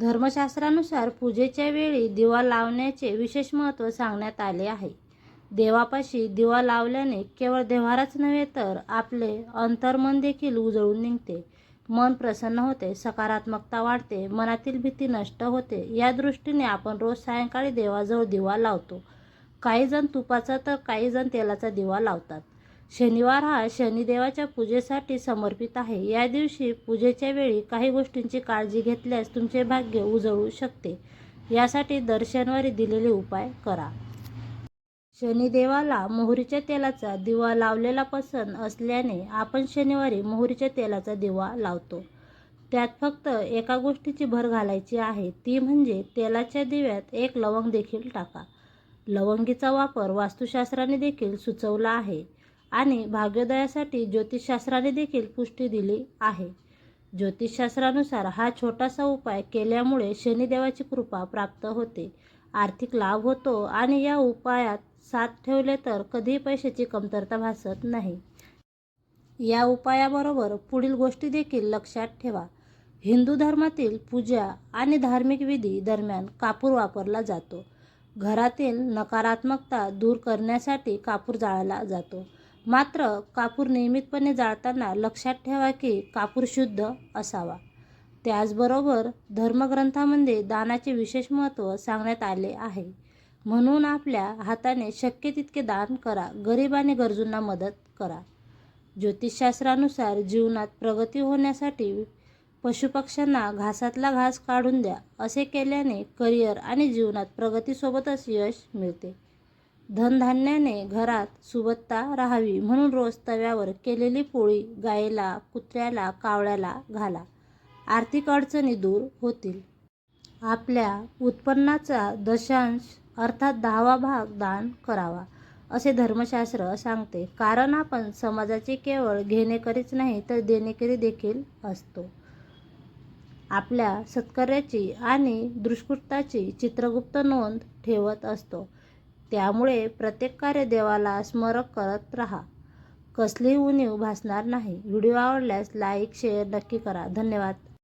धर्मशास्त्रानुसार पूजेच्या वेळी दिवा लावण्याचे विशेष महत्त्व सांगण्यात आले आहे. देवापाशी दिवा लावल्याने केवळ देव्हाराच नव्हे तर आपले अंतर्मन देखील उजळून निघते. मन प्रसन्न होते सकारात्मकता वाढते मनातील भीती नष्ट होते. या दृष्टीने आपण रोज सायंकाळी देवाजवळ दिवा लावतो. काही जण तुपाचा तर काही जण तेलाचा दिवा लावतात. शनिवार हा शनिदेवाच्या पूजेसाठी समर्पित आहे. या दिवशी पूजेच्या वेळी काही गोष्टींची काळजी घेतल्यास तुमचे भाग्य उजळू शकते. यासाठी दर शनिवारी दिलेले उपाय करा. शनिदेवाला मोहरीच्या तेलाचा दिवा लावलेला पसंत असल्याने आपण शनिवारी मोहरीच्या तेलाचा दिवा लावतो. त्यात फक्त एका गोष्टीची भर घालायची आहे. ती म्हणजे तेलाच्या दिव्यात एक लवंग देखील टाका. लवंगीचा वापर वास्तुशास्त्राने देखील सुचवला आहे. आणि भाग्योदयासाठी ज्योतिषशास्त्राने देखील पुष्टी दिली आहे. ज्योतिषशास्त्रानुसार हा छोटासा उपाय केल्यामुळे शनिदेवाची कृपा प्राप्त होते. आर्थिक लाभ होतो आणि या उपायात साथ ठेवले तर कधीही पैशाची कमतरता भासत नाही. या उपायाबरोबर पुढील गोष्टी देखील लक्षात ठेवा. हिंदू धर्मातील पूजा आणि धार्मिक विधी दरम्यान कापूर वापरला जातो. घरातील नकारात्मकता दूर करण्यासाठी कापूर जाळला जातो. मात्र कापूर नियमितपणे जाळताना लक्षात ठेवा की कापूर शुद्ध असावा. त्याचबरोबर धर्मग्रंथामध्ये दानाचे विशेष महत्त्व सांगण्यात आले आहे. म्हणून आपल्या हाताने शक्य तितके दान करा गरीब आणि गरजूंना मदत करा. ज्योतिषशास्त्रानुसार जीवनात प्रगती होण्यासाठी पशुपक्ष्यांना घासातला घास काढून द्या असे केल्याने करिअर आणि जीवनात प्रगतीसोबतच यश मिळते. धनधान्याने घरात सुबत्ता राहावी म्हणून रोज तव्यावर केलेली पोळी गायीला कुत्र्याला कावळ्याला घाला. आर्थिक अडचणी दूर होतील. आपल्या उत्पन्नाचा दशांश अर्थात दहावा भाग दान करावा असे धर्मशास्त्र सांगते. कारण आपण समाजाचे केवळ घेणेकरीच नाही तर देणेकरी देखील असतो. आपल्या सत्कार्याची आणि दुष्कृताची चित्रगुप्त नोंद ठेवत असतो. त्यामुळे प्रत्येक कार्य देवाला स्मरक करत राहा. कसलीही उणीव भासणार नाही. व्हिडिओ आवडल्यास लाईक शेअर नक्की करा. धन्यवाद.